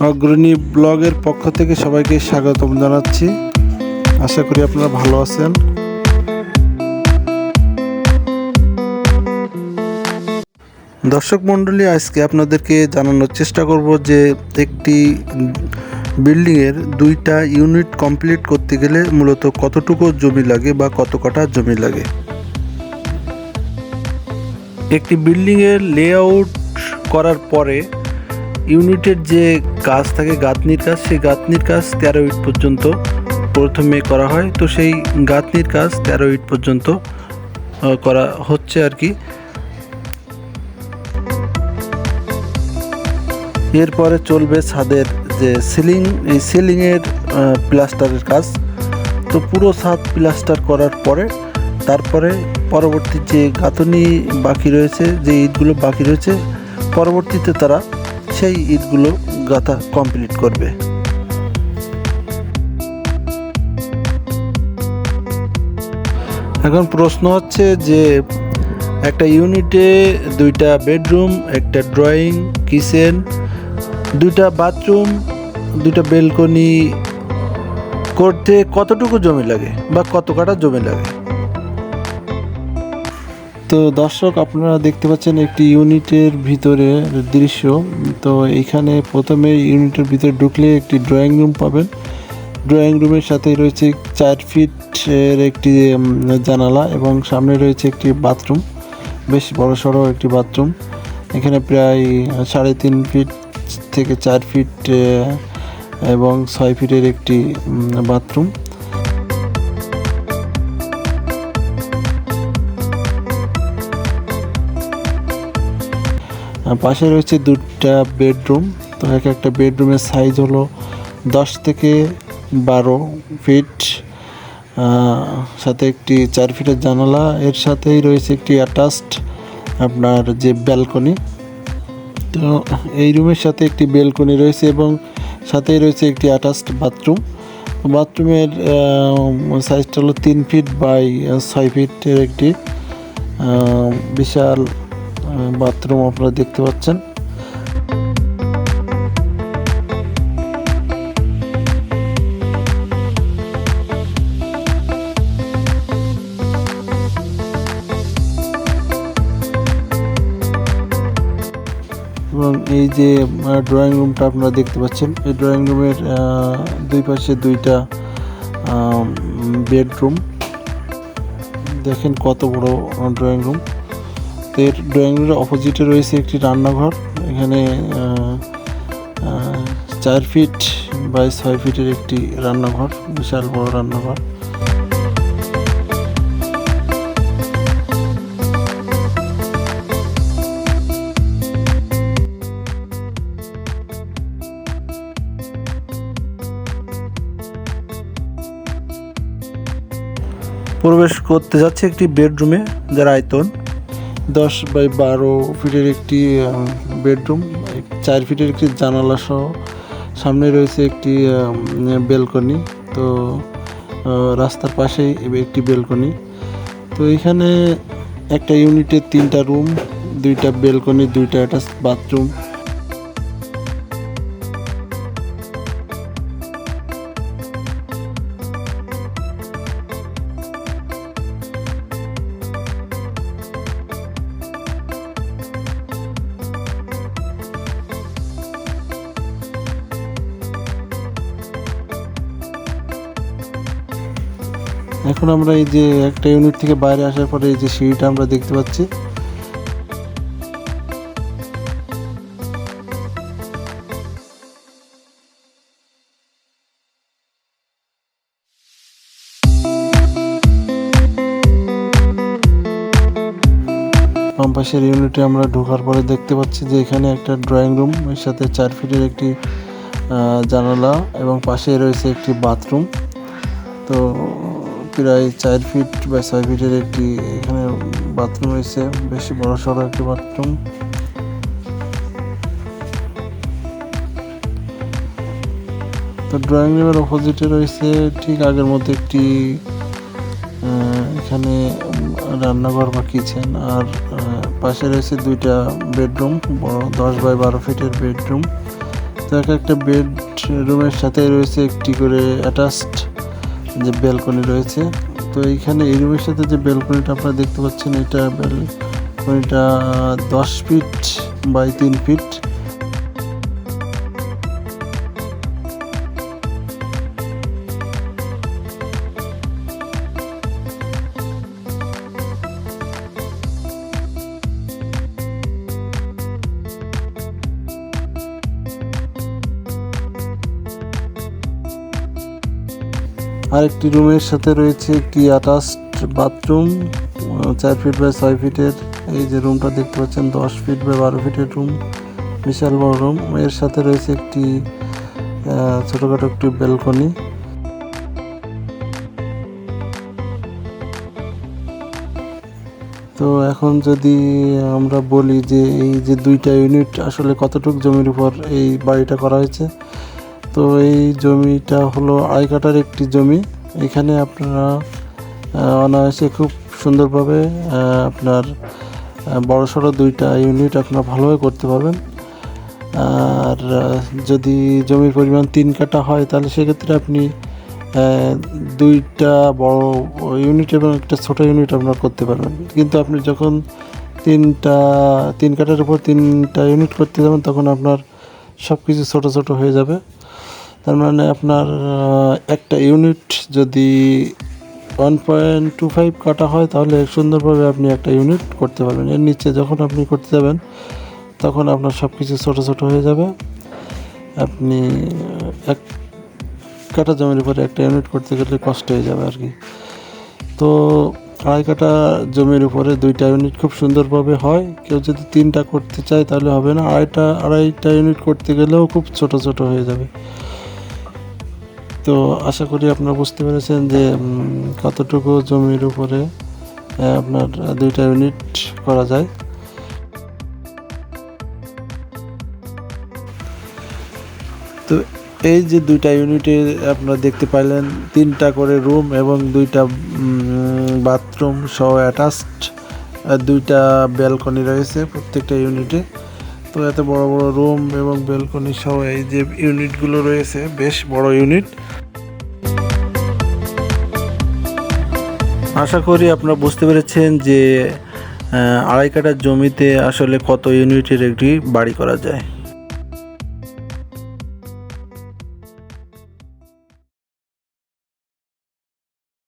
অগ্রণী ব্লগের পক্ষ থেকে সবাইকে স্বাগতম জানাচ্ছি। আশা করি আপনারা ভালো আছেন। দর্শক মণ্ডলী, আজকে আপনাদেরকে জানানোর চেষ্টা করব যে একটি বিল্ডিংয়ের দুইটা ইউনিট কমপ্লিট করতে গেলে মূলত কতটুকু জমি লাগে বা কত কাঠা জমি লাগে। একটি বিল্ডিংয়ের লেআউট করার পরে ইউনিটের যে কাজ থাকে, গাঁথনির কাজ, সেই গাঁথনির কাজ তেরো ইট পর্যন্ত প্রথমে করা হয়। তো সেই গাঁথনির কাজ তেরো ইট পর্যন্ত করা হচ্ছে আর কি। এরপরে চলবে ছাদের যে সিলিং, এই সিলিংয়ের প্লাস্টারের কাজ। তো পুরো ছাদ প্লাস্টার করার পরে, তারপরে পরবর্তী যে গাঁথনি বাকি রয়েছে, যে ইটগুলো বাকি রয়েছে, পরবর্তীতে তারা সেই ইটগুলো গাঁথা কমপ্লিট করবে। এখন প্রশ্ন হচ্ছে যে, একটা ইউনিটে দুইটা বেডরুম, একটা ড্রয়িং, কিচেন, দুইটা বাথরুম, দুইটা বেলকনি করতে কতটুকু জমি লাগে বা কত কাটা জমি লাগে? তো দর্শক, আপনারা দেখতে পাচ্ছেন একটি ইউনিটের ভিতরে দৃশ্য। তো এখানে প্রথমে ইউনিটের ভিতরে ঢুকলে একটি ড্রয়িং রুম পাবেন। ড্রয়িং রুমের সাথে রয়েছে চার ফিটের একটি জানালা এবং সামনে রয়েছে একটি বাথরুম বেশ বড় সড়ো একটি বাথরুম এখানে প্রায় সাড়ে তিন ফিট থেকে চার ফিট এবং ছয় ফিটের একটি বাথরুম পাশে রয়েছে দুটা বেডরুম। তো এক একটা বেডরুমের সাইজ হলো দশ থেকে বারো ফিট সাথে একটি চার ফিটের জানালা। এর সাথেই রয়েছে একটি অ্যাটাচড আপনার যে ব্যালকনি তো এই রুমের সাথে একটি ব্যালকনি রয়েছে এবং সাথেই রয়েছে একটি অ্যাটাচড বাথরুম বাথরুমের সাইজটা হলো তিন ফিট বাই ছয় ফিটের একটি বিশাল বাথরুম আপনারা দেখতে পাচ্ছেন। এবং এই যে ড্রয়িং রুমটা আপনারা দেখতে পাচ্ছেন। এই ড্রয়িং রুমের দুই পাশে দুইটা বেডরুম দেখেন কত বড় ড্রয়িং রুম এর ড্রয়িং রুমের অপোজিটে রয়েছে একটি রান্নাঘর। এখানে চার ফিট বাই ছয় ফিটের একটি রান্নাঘর, বিশাল বড় রান্নাঘর। প্রবেশ করতে যাচ্ছে একটি বেডরুমে যার আয়তন দশ বাই বারো ফিটের একটি বেডরুম, চার ফিটের একটি জানালা সহ। সামনে রয়েছে একটি বেলকনি। তো রাস্তার পাশেই একটি বেলকনি। তো এখানে একটা ইউনিটে তিনটা রুম, দুইটা বেলকনি, দুইটা অ্যাটাচ বাথরুম। এখন আমরা এই যে একটা ইউনিট থেকে বাইরে আসার পরে এই যে সিঁড়িটা আমরা দেখতে পাচ্ছি। পাশের ইউনিটে আমরা ঢোকার পরে দেখতে পাচ্ছি যে এখানে একটা ড্রয়িং রুম এর সাথে চার ফিটের একটি জানালা এবং পাশে রয়েছে একটি বাথরুম তো প্রায় চার ফিট বা ছয় ফিটের একটি এখানে বাথরুম রয়েছে, বেশি বড় সড়ো একটি বাথরুম তো ড্রয়িং রুমের অপোজিটে রয়েছে, ঠিক আগের মতো একটি এখানে রান্নাঘর বা কিচেন আর পাশে রয়েছে দুইটা বেডরুম বড় দশ বাই বারো ফিটের বেডরুম তো এক একটা বেড রুমের সাথে রয়েছে একটি করে অ্যাটাচড যে ব্যালকনি রয়েছে। তো এইখানে এই রুমের সাথে যে ব্যালকনিটা আপনারা দেখতে পাচ্ছেন, এটা ব্যালকনিটা দশ ফিট বাই তিন ফিট আরেকটি রুমের সাথে রয়েছে একটি অ্যাটাচড বাথরুম চার ফিট বাই ছয় ফিটের এই যে রুমটা দেখতে পাচ্ছেন, দশ ফিট বাই বারো ফিটের রুম বিশাল বড় রুম এর সাথে রয়েছে একটি ছোটোখাটো একটি ব্যালকনি তো এখন যদি আমরা বলি যে এই যে দুইটা ইউনিট আসলে কতটুকু জমির উপর এই বাড়িটা করা হয়েছে তো এই জমিটা হলো আড়াই কাটার একটি জমি। এখানে আপনারা অনায়াসে খুব সুন্দরভাবে আপনার বড় সড়ো দুইটা ইউনিট আপনারা ভালোভাবে করতে পারবেন। আর যদি জমির পরিমাণ তিন কাটা হয়, তাহলে সেক্ষেত্রে আপনি দুইটা বড় ইউনিট এবং একটা ছোট ইউনিট আপনারা করতে পারবেন। কিন্তু আপনি যখন তিনটা, তিন কাটার উপর তিনটা ইউনিট করতে যাবেন, তখন আপনার সব কিছু ছোটো ছোটো হয়ে যাবে। তার মানে আপনার একটা ইউনিট যদি ওয়ান পয়েন্ট টু ফাইভ কাটা হয়, তাহলে সুন্দরভাবে আপনি একটা ইউনিট করতে পারবেন। এর নিচে যখন আপনি করতে যাবেন, তখন আপনার সব কিছু ছোটো ছোটো হয়ে যাবে। আপনি এক কাটা জমির উপরে একটা ইউনিট করতে গেলে কষ্ট হয়ে যাবে আর কি তো আড়াই কাটা জমির উপরে দুইটা ইউনিট খুব সুন্দরভাবে হয়। কেউ যদি তিনটা করতে চায়, তাহলে হবে না। আড়াইটা আড়াইটা ইউনিট করতে গেলেও খুব ছোট ছোট হয়ে যাবে। তো আশা করি আপনারা বুঝতে পেরেছেন যে কতটুকু জমির উপরে আপনার দুইটা ইউনিট করা যায়। তো এই যে দুইটা ইউনিটে আপনারা দেখতে পাইলেন, তিনটা করে রুম এবং দুইটা বাথরুম সহ অ্যাটাচড দুইটা ব্যালকনি রয়েছে প্রত্যেকটা ইউনিটে তো এত বড় বড় রুম এবং ব্যালকনি সহ এই যে ইউনিটগুলো রয়েছে, বেশ বড় ইউনিট আশা করি আপনারা বুঝতে পেরেছেন যে আড়াই কাটার জমিতে আসলে কত ইউনিটের একটি বাড়ি করা যায়।